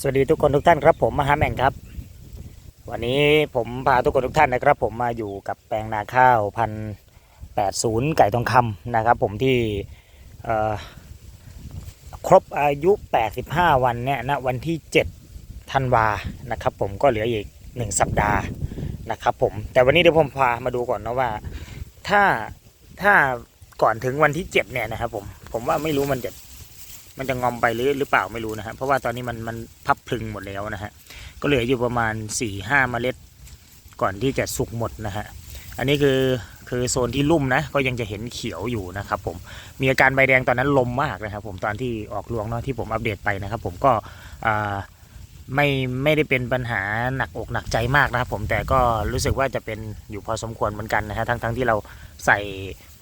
สวัสดีทุกคนทุกท่านครับผมมหาแม่งครับ วันนี้ผมพาทุกคนทุกท่านนะครับ ผมมาอยู่กับแปลงนาข้าวพันแปดศูนย์ไก่ทองคำนะครับ ผมที่เอ่อครบอายุ 85 วันเนี่ยณวันที่7ธันวานะครับ ผมก็เหลืออีก 1 สัปดาห์นะครับ ผมแต่วันนี้เดี๋ยวผมพามาดูก่อนนะว่า ถ้าถ้าก่อนถึงวันที่ 7 เนี่ยนะครับ ผมผมว่าไม่รู้มันจะ มันจะงอมไปหรือหรือเปล่าไม่รู้นะฮะเพราะว่าตอนนี้มันมันพับพึงหมดแล้วนะฮะก็เหลืออยู่ประมาณ4ี่ห้าเมล็ดก่อนที่จะสุกหมดนะฮะอันนี้คือคือโซนที่ลุ่มนะก็ยังจะเห็นเขียวอยู่นะครับผมมีอาการใบแดงตอนนั้นลมมากนะครับผมตอนที่ออกรวงเนาะที่ผมอัปเดตไปนะครับ ผมก็ไม่ไม่ได้เป็นปัญหาหนักอกหนักใจมากนะครับผมแต่ก็รู้สึกว่าจะเป็นอยู่พอสมควรเหมือนกันนะฮะทั้งทั้งที่เราใส่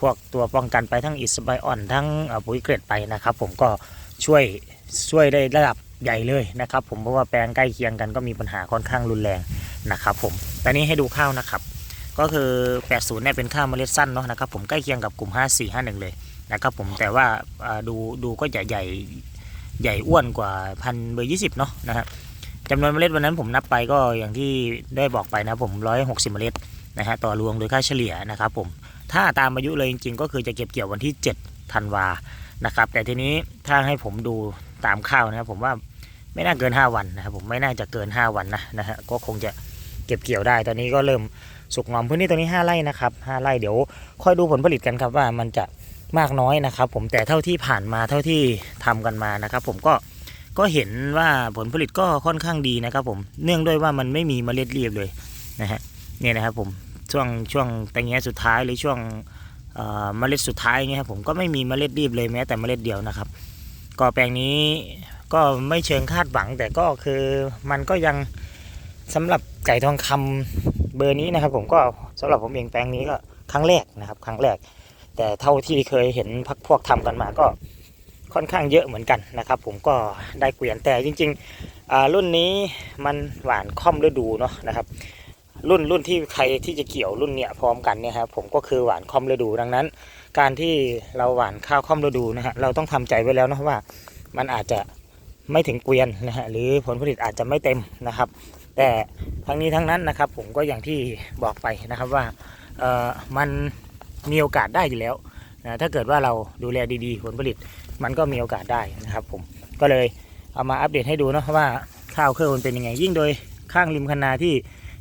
พวกตัวป้องกันไปทั้งอิสไบออนทั้งปุ๋ยเกรดไปนะครับผมก็ ช่วยช่วยได้ระดับใหญ่เลยนะครับ ผมเพราะว่าแปลงใกล้เคียงกันก็มีปัญหาค่อนข้างรุนแรงนะครับผมตอนนี้ให้ดูข้าวนะครับ ก็คือ 80เนี่ยเป็นข้าวเมล็ดสั้นเนาะนะครับผมใกล้เคียงกับกลุ่ม 5451 เลยนะครับผมแต่ว่าดูดูก็จะใหญ่ใหญ่อ้วนกว่าพันเบอร์ยี่สิบเนาะนะฮะจำนวนเมล็ดวันนั้นผมนับไปก็อย่างที่ได้บอกไปนะผม160เมล็ดนะฮะต่อรวงโดยค่าเฉลี่ยนะครับผมถ้าตามอายุเลยจริงๆ ก็คือจะเก็บเกี่ยววันที่ 7 ธันวา นะครับ แต่ทีนี้ถ้าให้ผมดูตามข้าวนะครับ ผมว่าไม่น่าเกิน 5 วันนะครับผมไม่น่าจะเกิน 5 วันนะนะฮะก็คงจะเก็บเกี่ยวได้ ตอนนี้ก็เริ่มสุกงอมพื้นที่ตรงนี้ 5ไร่นะครับ5ไร่เดี๋ยวค่อยดูผลผลิตกันครับว่ามันจะมากน้อยนะครับ ผมแต่เท่าที่ผ่านมาเท่าที่ทำกันมานะครับ ผมก็ก็เห็นว่าผลผลิตก็ค่อนข้างดีนะครับ ผมเนื่องด้วยว่ามันไม่มีเมล็ดเรียบเลยนะฮะเนี่ยนะครับผมช่วงช่วงแตงแงสุดท้ายหรือช่วง เอ่อเมล็ดสุดท้ายเงี้ยครับผมก็ไม่มีเมล็ดรีบเลยแม้แต่เมล็ดเดียวนะครับ ก็แปลงนี้ก็ไม่เชิงคาดหวัง แต่ก็คือมันก็ยังสำหรับไก่ทองคำเบอร์นี้นะครับ ผมก็สำหรับผมเองแปลงนี้ก็ครั้งแรกนะครับ ครั้งแรก แต่เท่าที่เคยเห็นพักพวกทำกันมาก็ค่อนข้างเยอะเหมือนกันนะครับ ผมก็ได้เกวียนแต่จริง ๆ รุ่นนี้มันหวานค่อมฤดูเนาะนะครับ รุ่นรุ่นที่ใครที่จะเกี่ยวรุ่นเนี้ยพร้อมกันเนี่ยครับผมก็คือหวานคอมฤดูดังนั้น การที่เราหวานข้าวคอมฤดูนะฮะเราต้องทำใจไว้แล้วนะว่า มันอาจจะไม่ถึงเกวียนนะฮะหรือผลผลิตอาจจะไม่เต็มนะครับ แต่ทั้งนี้ทั้งนั้นนะครับ ผมก็อย่างที่บอกไปนะครับว่าเอ่อมันมีโอกาสได้อยู่แล้วนะถ้าเกิดว่าเราดูแลดีๆ ผลผลิตมันก็มีโอกาสได้นะครับผมก็เลยเอามาอัปเดตให้ดูเนาะว่าข้าวเครือมันเป็นยังไงยิ่งโดยข้างริมคันนาที่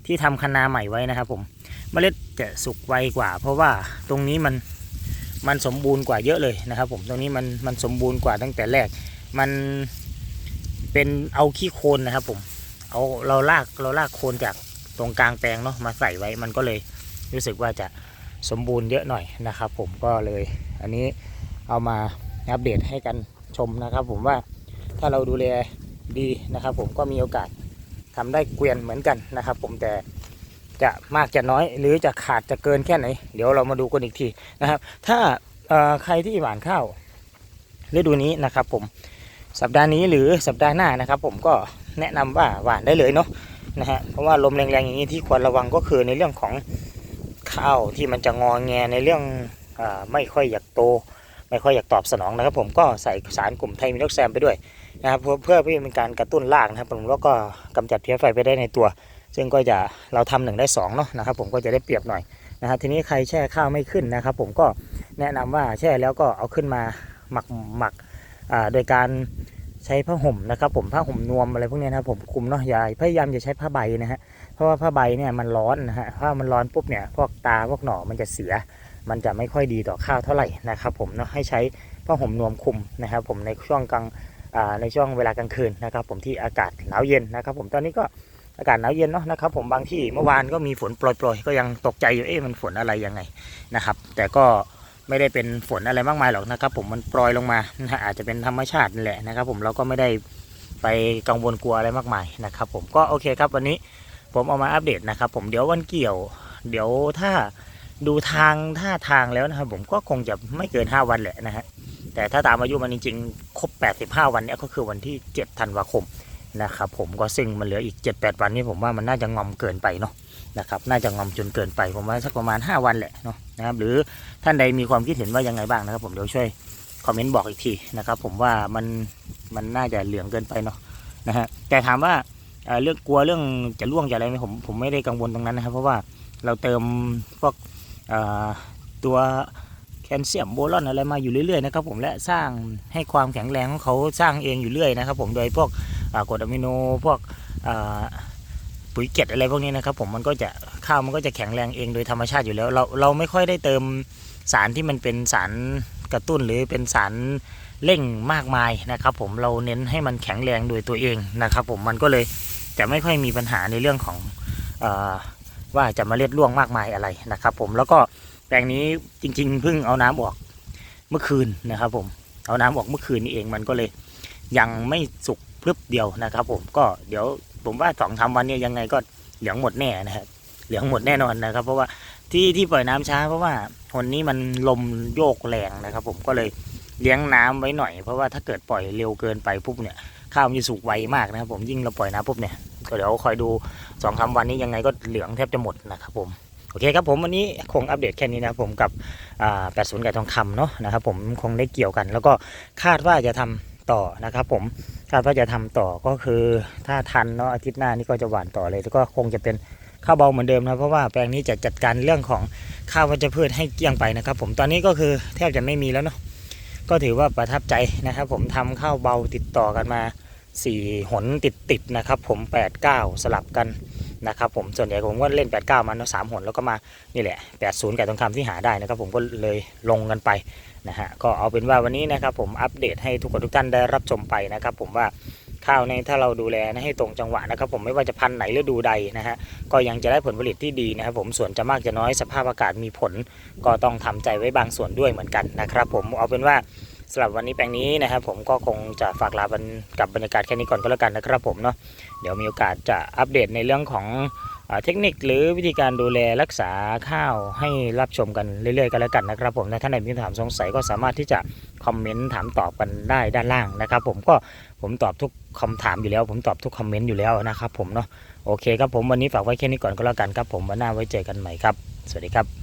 ที่ทำคันาใหม่ไว้นะครับผมเมล็ดจะสุกไวกว่า เพราะว่าตรงนี้มันมันสมบูรณ์กว่าเยอะเลยนะครับ ผมตรงนี้มันมันสมบูรณ์กว่าตั้งแต่แรก มันเป็นเอาขี้โคลนนะครับ ผมเอาเราลากเราลากโคลนจากตรงกลางแปลงเนาะมาใส่ไว้มันก็เลยรู้สึกว่าจะสมบูรณ์เยอะหน่อยนะครับ ผมก็เลย อันนี้เอามาอัปเดตให้กันชมนะครับ ผมว่าถ้าเราดูแลดีนะครับ ผมก็มีโอกาส ทำได้เกวียนเหมือนกันนะครับ ผมแต่จะมากจะน้อยหรือจะขาดจะเกินแค่ไหน เดี๋ยวเรามาดูกันอีกทีนะครับ ถ้าใครที่หวานข้าวฤดูนี้นะครับ ผมสัปดาห์นี้หรือสัปดาห์หน้านะครับ ผมก็แนะนำว่าหวานได้เลยเนาะนะฮะเพราะว่าลมแรงๆอย่างนี้ที่ควรระวังก็คือในเรื่องของข้าวที่มันจะงอแงในเรื่องอไม่ค่อยอยากโต ไม่ค่อยอยากตอบสนองนะครับ ผมก็ใส่สารกลุ่มไทมิโนกแซมไปด้วยนะครับเพื่อเพื่อเพื่อเป็นการกระตุ้นรากนะครับผมแล้วก็กำจัดเพี้ยไฟไปได้ในตัว ซึ่งก็จะเราทำหนึ่งได้สองเนาะนะครับ ผมก็จะได้เปรียบหน่อยนะครับทีนี้ใครแช่ข้าวไม่ขึ้นนะครับ ผมก็แนะนำว่าแช่แล้วก็เอาขึ้นมาหมักหมักอ่าโดยการใช้ผ้าห่มนะครับ ผมผ้าห่มนวมอะไรพวกนี้นะครับผมคุมเนาะอย่าพยายามอย่าใช้ผ้าใบนะฮะเพราะว่าผ้าใบเนี่ยมันร้อนนะฮะถ้ามันร้อนปุ๊บเนี่ยพวกตาพวกหน่อมันจะเสีย มันจะไม่ค่อยดีต่อข้าวเท่าไหร่นะครับ ผมเนาะให้ใช้ผ้าห่มนวมคุมนะครับ ผมในช่วงกลางในช่วงเวลากลางคืนนะครับ ผมที่อากาศหนาวเย็นนะครับ ผมตอนนี้ก็อากาศหนาวเย็นเนาะนะครับ ผมบางที่เมื่อวานก็มีฝนโปรยๆก็ยังตกใจอยู่เอ๊ะมันฝนอะไรยังไงนะครับ แต่ก็ไม่ได้เป็นฝนอะไรมากมายหรอกนะครับ ผมมันโปรยลงมาอาจจะเป็นธรรมชาตินี่แหละนะครับ ผมเราก็ไม่ได้ไปกังวลกลัวอะไรมากมายนะครับ ผมก็โอเคครับวันนี้ผมเอามาอัปเดตนะครับ ผมเดี๋ยววันเกี่ยว เดี๋ยวถ้า ดูทางท่าทางแล้วนะครับ ผมก็คงจะไม่เกิน 5 วันแหละนะฮะแต่ถ้าตามอายุมันจริงๆครบ 85 วันเนี้ยก็คือวันที่ 7 ธันวาคมนะครับผมก็ซึ่งมันเหลืออีก 7-8 วันนี้ผมว่ามันน่าจะงอมเกินไปเนาะนะครับน่าจะงอมจนเกินไปผมว่าสักประมาณ 5 วันแหละเนาะนะครับหรือท่านใดมีความคิดเห็นว่ายังไงบ้างนะครับ ผมเดี๋ยวช่วยคอมเมนต์บอกอีกทีนะครับ ผมว่ามันมันน่าจะเหลืองเกินไปเนาะนะฮะแต่ถามว่าเรื่องกลัวเรื่องจะร่วงจะอะไรไหมผมผมไม่ได้กังวลตรงนั้นนะครับ เพราะว่าเราเติมพวก ตัวแคลเซียมโบรอนอะไรมาอยู่เรื่อยๆนะครับผมและสร้างให้ความแข็งแรงของเขาสร้างเองอยู่เรื่อยนะครับ ผมโดยพวกกรดอะมิโนพวกปุ๋ยเกล็ดอะไรพวกนี้นะครับผมมันก็จะข้าวมันก็จะแข็งแรงเองโดยธรรมชาติอยู่แล้ว เราเราไม่ค่อยได้เติมสารที่มันเป็นสารกระตุ้นหรือเป็นสารเร่งมากมายนะครับ ผมเราเน้นให้มันแข็งแรงโดยตัวเองนะครับ ผมมันก็เลยจะไม่ค่อยมีปัญหาในเรื่องของ ว่าจะมาเล็ดล่วงมากมายอะไรนะครับผมแล้วก็แปลงนี้จริงๆเพิ่งเอาน้ำออกเมื่อคืนนะครับ ผมเอาน้ำออกเมื่อคืนนี้เองมันก็เลยยังไม่สุกเพรึบเดียวนะครับ ผมก็เดี๋ยวผมว่าสองทำวันนี้ยังไงก็เหลืองหมดแน่นะครับเหลืองหมดแน่นอนนะครับ เพราะว่าที่ที่ปล่อยน้ำช้า เพราะว่าคนนี้มันลมโยกแรงนะครับ ผมก็เลยเลี้ยงน้ำไว้หน่อยเพราะว่าถ้าเกิดปล่อยเร็วเกินไปปุ๊บเนี่ยข้าวมันจะสุกไวมากนะครับ ผมยิ่งเราปล่อยน้ำปุ๊บเนี่ย ก็เดี๋ยวคอยดูสองสาวันนี้ยังไงก็เหลืองแทบจะหมดนะครับผมโอเคครับผมวันนี้คงอัปเดตแค่นี้นะครับผมกับอ่า80ไก่ทองคำเนาะนะครับผมคงได้เกี่ยวกัน แล้วก็คาดว่าจะทำต่อนะครับผมคาดว่าจะทำต่อก็คือถ้าทันเนาะอาทิตย์หน้านี่ก็จะหวานต่อเลยแล้วก็คงจะเป็นข้าวเบาเหมือนเดิมนะเพราะว่าแปลงนี้จะจัดการเรื่องของข้าววัชพืชให้เกลี้ยงไปนะครับ ผมตอนนี้ก็คือแทบจะไม่มีแล้วเนาะก็ถือว่าประทับใจนะครับ ผมทำข้าวเบาติดต่อกันมา 4 หนติดติดนะครับผม 8 9 สลับกันนะครับผมส่วนใหญ่ผมก็เล่น 8 9 มาเนาะสามหนแล้วก็มานี่แหละ 80 ไก่ทองคำที่หาได้นะครับผมก็เลยลงกันไปนะฮะก็เอาเป็นว่าวันนี้นะครับผมอัปเดตให้ทุกคนทุกท่านได้รับชมไปนะครับผมว่าข้าวในถ้าเราดูแลนะให้ตรงจังหวะนะครับผมไม่ว่าจะพันธุ์ไหนฤดูใดนะฮะก็ยังจะได้ผลผลิตที่ดีนะครับผมส่วนจะมากจะน้อยสภาพอากาศมีผล ก็ต้องทำใจไว้บางส่วนด้วยเหมือนกันนะครับผมเอาเป็นว่า สำหรับวันนี้แปลงนี้นะครับ ผมก็คงจะฝากลาบรรกับบรรยากาศแค่นี้ก่อนก็แล้วกันนะครับผมเนาะเดี๋ยวมีโอกาสจะอัปเดตในเรื่องของเทคนิคหรือวิธีการดูแลรักษาข้าวให้รับชมกันเรื่อยๆกันแล้วกันนะครับผมถ้าท่านไหนมีคำถามสงสัยก็สามารถที่จะคอมเมนต์ถามตอบกันได้ด้านล่างนะครับ ผมก็ผมตอบทุกคำถามอยู่แล้ว ผมตอบทุกคอมเมนต์อยู่แล้วนะครับผมเนาะโอเคครับผมวันนี้ฝากไว้แค่นี้ก่อนก็แล้วกันครับผมวันหน้าไว้เจอกันใหม่ครับ สวัสดีครับ